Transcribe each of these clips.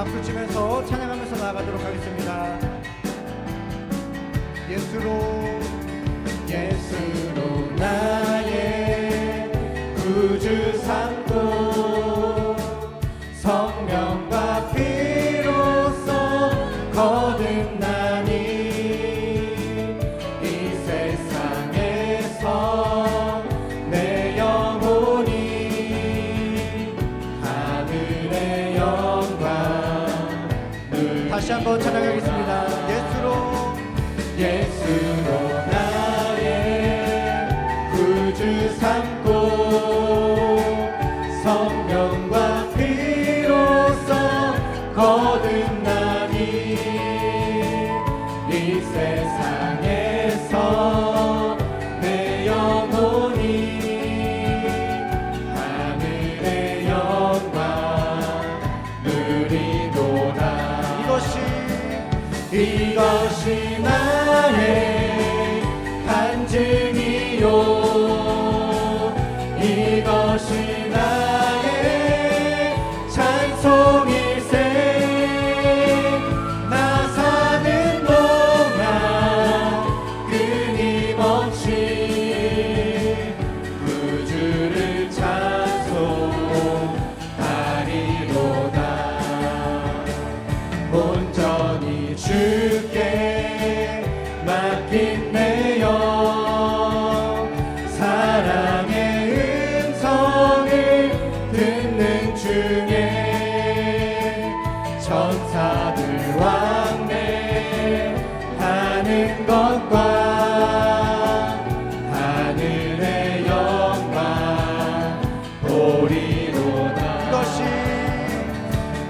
박수 치면서 찬양하면서 나아가도록 하겠습니다. 예수로 예수로 나의 구주 Shiva.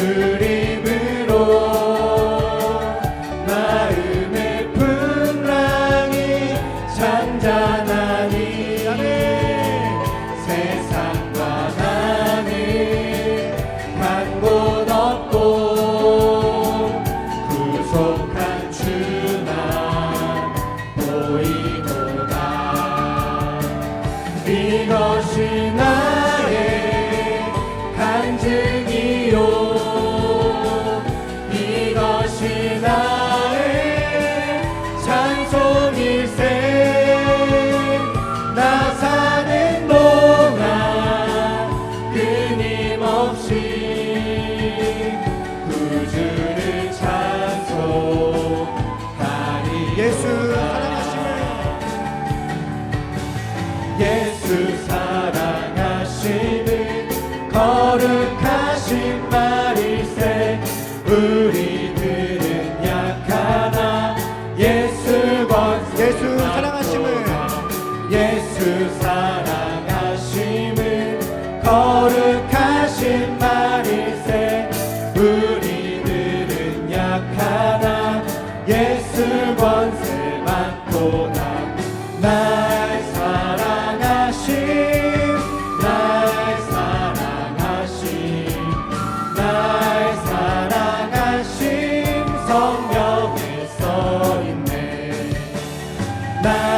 그리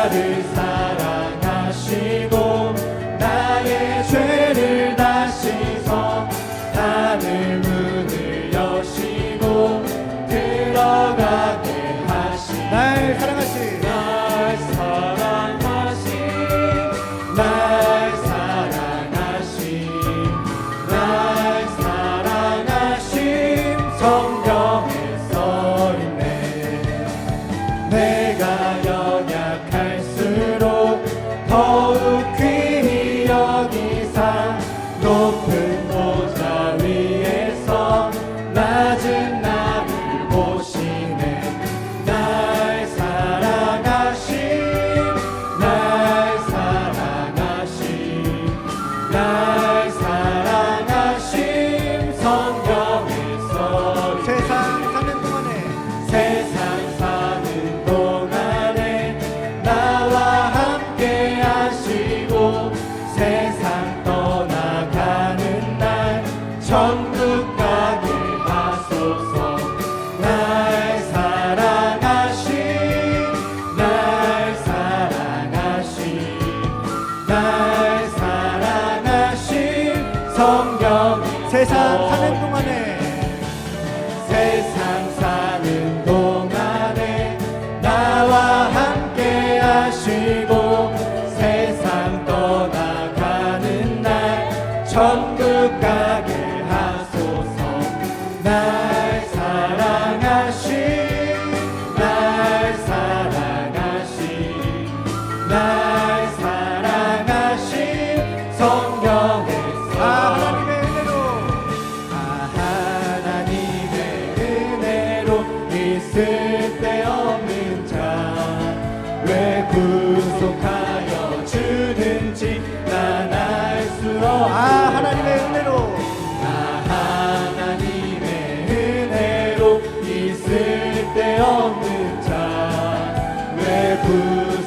나를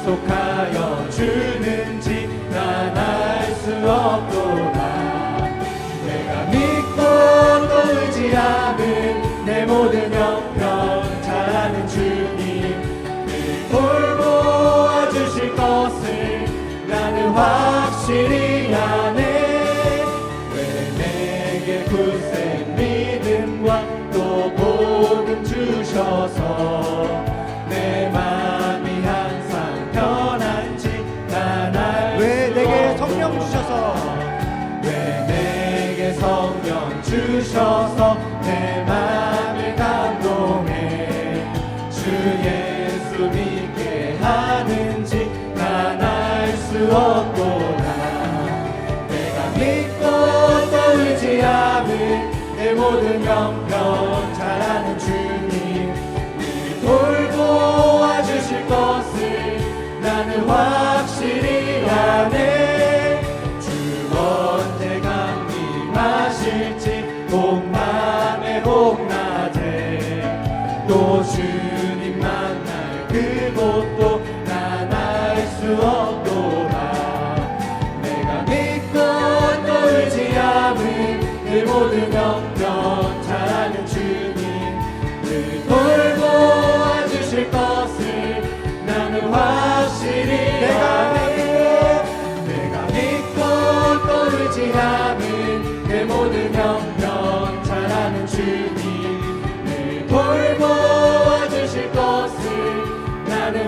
약속하여 주는지 난 알 수 없고 내 모든 영평 잘하는 주님 우리 돌보아 주실 것을 나는 화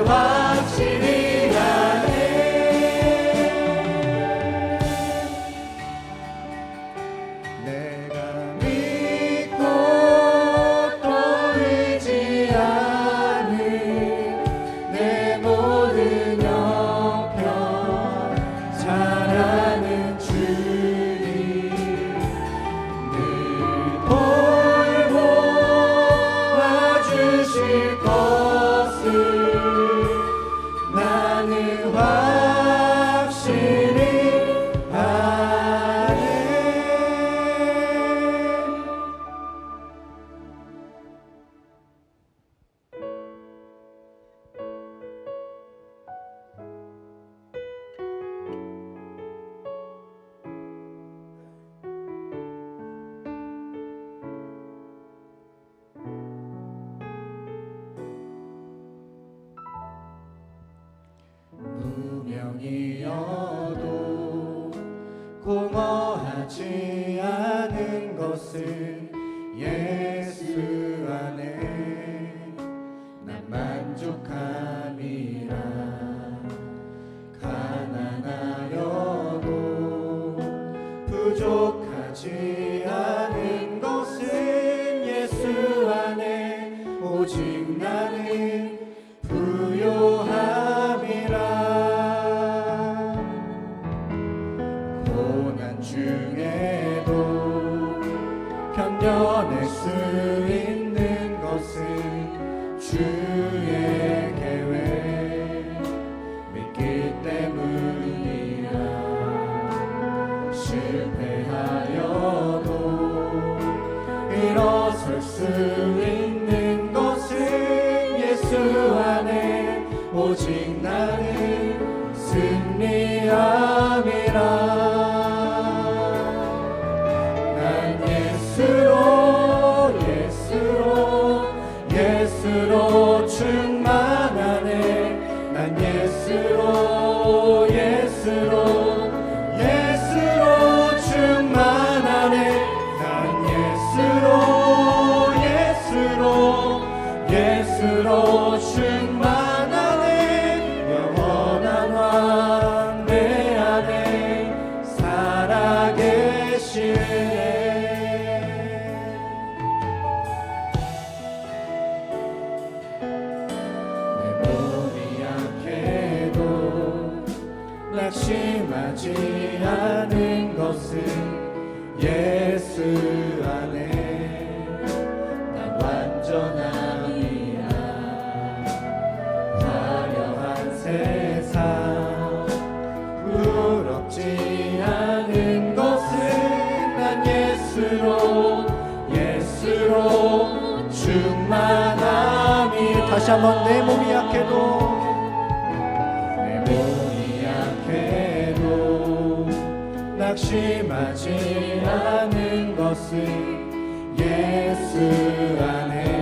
life. 만족함이라. 심하지 않은 것은 예수 안에 나 완전함이야. 화려한 세상 부럽지 않은 것은 난 예수로 예수로 충만함이 다시 한번 내 몸이 약해도 낙심하지 않은 것은 예수 안에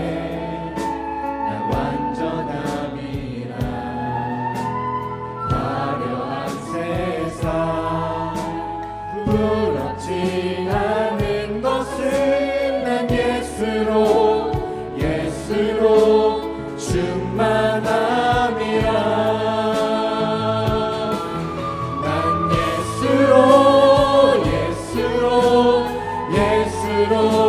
Lord.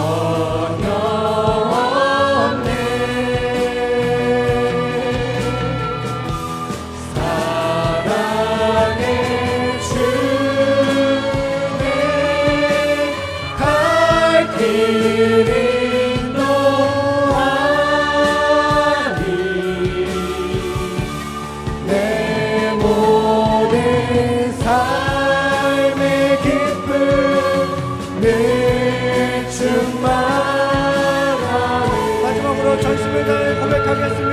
God. 전심을 다해 고백하겠습니다.